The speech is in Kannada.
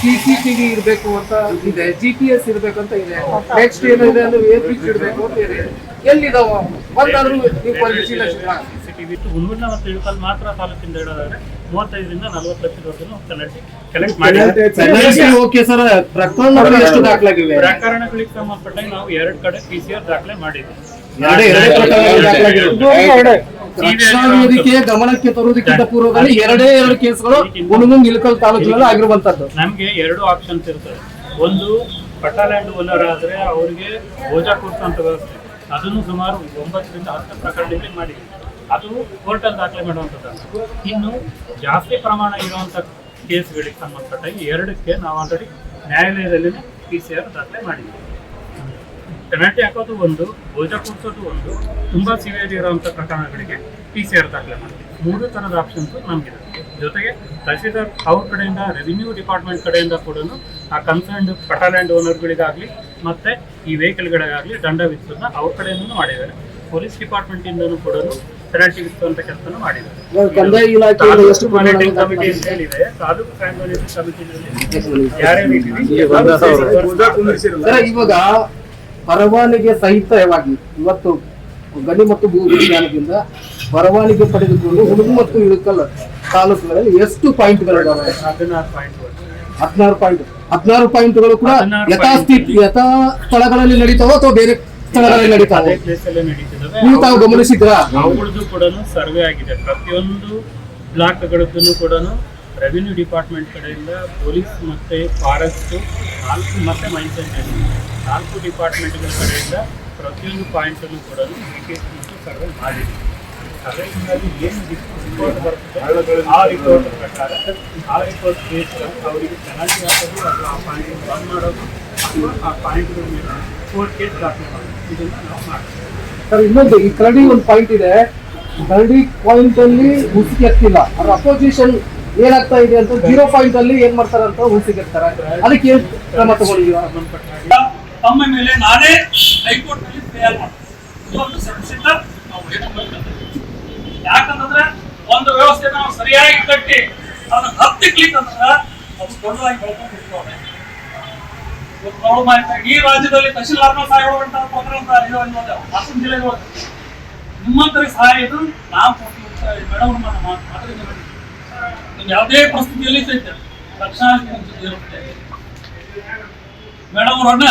ಸಿ ಸಿ ಟಿವಿ ಇರಬೇಕು ಅಂತ ಇದೆ ಜಿ ಪಿ ಎಸ್ ಇರಬೇಕು ಅಂತ ಇದೆ. ನೆಕ್ಸ್ಟ್ ಏನಿದೆ ಅಂದ್ರೆ ಏರ್ ಪಿಚ್ ಇಡಬೇಕು ಅಂತ ಇದೆ. ಎಲ್ಲಿದಾವ? ಒಂದಾದ್ರೂ ನೀವು ಪರಿಶೀಲಿಸಿದ್ರ ಚೀಲ ಮತ್ತು ಇಳಕಲ್ ಮಾತ್ರ ತಾಲೂಕಿಂದ ಹೇಳೋದಾದ್ರೆ ಮೂವತ್ತೈದರಿಂದ ನಲವತ್ತು ಲಕ್ಷದವರೆಗೂ ಪೆನಲ್ಟಿ ಕಲೆಕ್ಟ್ ಮಾಡಿ. ಓಕೆ ಸರ್ ಪ್ರಕರಣಗಳು ಎಷ್ಟು ದಾಖಲಾಗಿವೆ? ಪ್ರಕರಣಗಳಿಗೆ ಸಂಬಂಧಪಟ್ಟಾಗ ನಾವು ಎರಡು ಕಡೆ ಪಿ ಸಿ ಆರ್ ದಾಖಲೆ ಮಾಡಿದ್ದೀವಿ ರಕ್ಷಣಾ ವೇದಿಕೆ ಗಮನಕ್ಕೆ ತರುವುದಕ್ಕಿಂತ ಪೂರ್ವದಲ್ಲಿ ಎರಡೇ ಎರಡು ಕೇಸ್ಗಳು ಹುಣಗುಂದ್ ಇಳಕಲ್ ತಾಲೂಕಿನಲ್ಲಿ ಆಗಿರುವಂತದ್ದು ನಮ್ಗೆ ಎರಡು ಆಪ್ಷನ್ಸ್ ಇರ್ತದೆ. ಒಂದು ಪಟಾಲ್ಯಾಂಡ್ ಓನರ್ ಆದ್ರೆ ಅವರಿಗೆ ಭೋಜ ಅಂತ ವ್ಯವಸ್ಥೆ. ಅದನ್ನು ಸುಮಾರು ಒಂಬತ್ತರಿಂದ ಹತ್ತು ಪ್ರಕರಣಗಳಿಗೆ ಮಾಡಿ ಅದು ಕೋರ್ಟಲ್ಲಿ ದಾಖಲೆ ಮಾಡುವಂಥದ್ದು. ಇನ್ನು ಜಾಸ್ತಿ ಪ್ರಮಾಣ ಇರುವಂತ ಕೇಸ್ಗಳಿಗೆ ಸಂಬಂಧಪಟ್ಟಾಗಿ ಎರಡಕ್ಕೆ ನಾವು ಆಲ್ರೆಡಿ ನ್ಯಾಯಾಲಯದಲ್ಲಿ ಪಿ ಸಿ ಆರ್ ದಾಖಲೆ ಮಾಡಿದ್ವಿ. ಪೆನಾಲ್ಟಿ ಹಾಕೋದು ಒಂದು ಭೋಜ ಕೊಡಿಸೋದು ಒಂದು ತುಂಬಾ ಸಿವಿಯರ್ ಇರೋಂಥ ಪ್ರಕರಣಗಳಿಗೆ ಪಿ ಸಿ ಆರ್ ದಾಖಲೆ ಮಾಡ್ತೀವಿ. ಮೂರು ಥರದ ಆಪ್ಷನ್ಸ್ ನಮಗಿದೆ. ಜೊತೆಗೆ ತಹಸೀಲ್ದಾರ್ ಅವ್ರ ಕಡೆಯಿಂದ ರೆವಿನ್ಯೂ ಡಿಪಾರ್ಟ್ಮೆಂಟ್ ಕಡೆಯಿಂದ ಕೂಡ ಆ ಕನ್ಸರ್ನ್ಡ್ ಪಟಾಲ್ಯಾಂಡ್ ಓನರ್ಗಳಿಗಾಗಲಿ ಮತ್ತೆ ಈ ವೆಹಿಕಲ್ಗಳಿಗಾಗಲಿ ದಂಡ ವಿಧಿಸೋದನ್ನ ಅವ್ರ ಕಡೆಯಿಂದ ಮಾಡಿದ್ದಾರೆ. ಪೊಲೀಸ್ ಡಿಪಾರ್ಟ್ಮೆಂಟಿಂದನೂ ಕೂಡ ಪೆನಾಲ್ಟಿ ವಿಧಿಸುವಂಥ ಕೆಲಸನೂ ಮಾಡಿದ್ದಾರೆ. ಕಮಿಟಿ ತಾಲೂಕು ಕ್ರೈಮ್ ಇದ್ದೀವಿ ಸರ್ ಇವಾಗ ಪರವಾನಗಿ ಸಹಿತವಾಗಿ ಇವತ್ತು ಗಣಿ ಮತ್ತು ಭೂ ವಿಜ್ಞಾನದಿಂದ ಪರವಾನಿಗೆ ಪಡೆದುಕೊಂಡು ಹುಡುಗು ಮತ್ತು ಇಳಕಲ್ ತಾಲೂಕುಗಳಲ್ಲಿ ಎಷ್ಟು ಪಾಯಿಂಟ್ಗಳಿದಾವೆ ಹದಿನಾರು ಪಾಯಿಂಟ್ ಹದಿನಾರು ಪಾಯಿಂಟ್. ಹದಿನಾರು ಪಾಯಿಂಟ್ಗಳು ಕೂಡ ಯಥಾಸ್ಥಿತಿ ಯಥಾ ಸ್ಥಳಗಳಲ್ಲಿ ನಡೀತಾವೆ ಅಥವಾ ಬೇರೆ ಸ್ಥಳಗಳಲ್ಲಿ ನಡೀತಾವೆ? ನೀವು ತಾವು ಗಮನಿಸಿದ್ರಾ? ಅವುಗಳದ್ದು ಕೂಡ ಸರ್ವೆ ಆಗಿದೆ. ಪ್ರತಿಯೊಂದು ಬ್ಲಾಕ್ಗಳದ್ದು ಕೂಡ ರೆವಿನ್ಯೂ ಡಿಪಾರ್ಟ್ಮೆಂಟ್ ಕಡೆಯಿಂದ ಪೊಲೀಸ್ ಮತ್ತೆ ಫಾರೆಸ್ಟ್ ನಾಲ್ಕು ಮತ್ತೆ ಮೈಸೂರಿನಲ್ಲಿ ನಾಲ್ಕು ಡಿಪಾರ್ಟ್ಮೆಂಟ್ಗಳ ಕಡೆಯಿಂದ ಪ್ರತಿಯೊಂದು ಪಾಯಿಂಟನ್ನು ಕೂಡ ಲಿಂಕೇಜ್ ಮತ್ತು ಸರ್ವೆ ಮಾಡಿದೆ ಸರ್ವೆಯಿಂದಾಗಿ ಏನು ರಿಪೋರ್ಟ್ ಬರ್ತದೆ? ಆ ರಿಪೋರ್ಟ್ ಪ್ರಕಾರ ಆ ರಿಪೋರ್ಟ್ ಬೇಸ್ ಅವರಿಗೆ ಚೆನ್ನಾಗಿ ಹಾಕೋದು ಅಥವಾ ಆ ಪಾಯಿಂಟ್ ಬಂದ್ ಮಾಡೋದು ಅಥವಾ ಆ ಪಾಯಿಂಟ್ಗಳ ಮೇಲೆ ಕೋರ್ಟ್ ಕೇಸ್ ದಾಖಲೆ ಮಾಡೋದು. ಇದನ್ನು ನಾವು ಮಾಡ್ತೀವಿ. ಸರ್, ಇನ್ನೊಂದು, ಈ ಕರಡಿ ಒಂದು ಪಾಯಿಂಟ್ ಇದೆ. ಕರಡಿ ಪಾಯಿಂಟ್ ಅಲ್ಲಿ ಹುಸಿಗೆ ಎತ್ತಿಲ್ಲ. ಅದ್ರ ಅಪೋಸಿಷನ್ ಏನಾಗ್ತಾ ಇದೆ ಅಂತ ಜೀರೋ ಪಾಯಿಂಟ್ ಅಲ್ಲಿ ಏನ್ ಮಾಡ್ತಾರೆ ಅಂತ ಹುಸಿಗೆ ಎತ್ತಾರೆ ಅದಕ್ಕೆ ಏನ್ ಕ್ರಮ ತಗೊಂಡಿದೀವ ತಮ್ಮ ಮೇಲೆ ನಾನೇ ಹೈಕೋರ್ಟ್ನಲ್ಲಿ. ಯಾಕಂತಂದ್ರೆ ಒಂದು ವ್ಯವಸ್ಥೆ ನಾವು ಸರಿಯಾಗಿ ಕಟ್ಟಿ ಅದನ್ನ ಹತ್ತಿಕ್ಲಿಕ್ಕೆ ಅಂದ್ರೆ ಅದು ದೊಡ್ಡದಾಗಿ ಬೆಳ್ಕೊಂಡು ಈ ರಾಜ್ಯದಲ್ಲಿ ತಹಶೀಲ್ದಾರ್ನ ಸಹಾಯ ಅನ್ನೋದು ಹಾಸನ ಜಿಲ್ಲೆಗೆ ಹೋಗ್ತೀವಿ ನಿಮ್ಮಂತರಿಗೆ ಸಹಾಯ ಇದು ನಾವು ಮೇಡಮ್ ಮಾತಾಡಿದ್ರೆ ನೀವು ಯಾವುದೇ ಪರಿಸ್ಥಿತಿಯಲ್ಲಿ ಸಹಿತ ರಕ್ಷಣಾ ಇರುತ್ತೆ ಮೇಡಮ್ ಅವರನ್ನ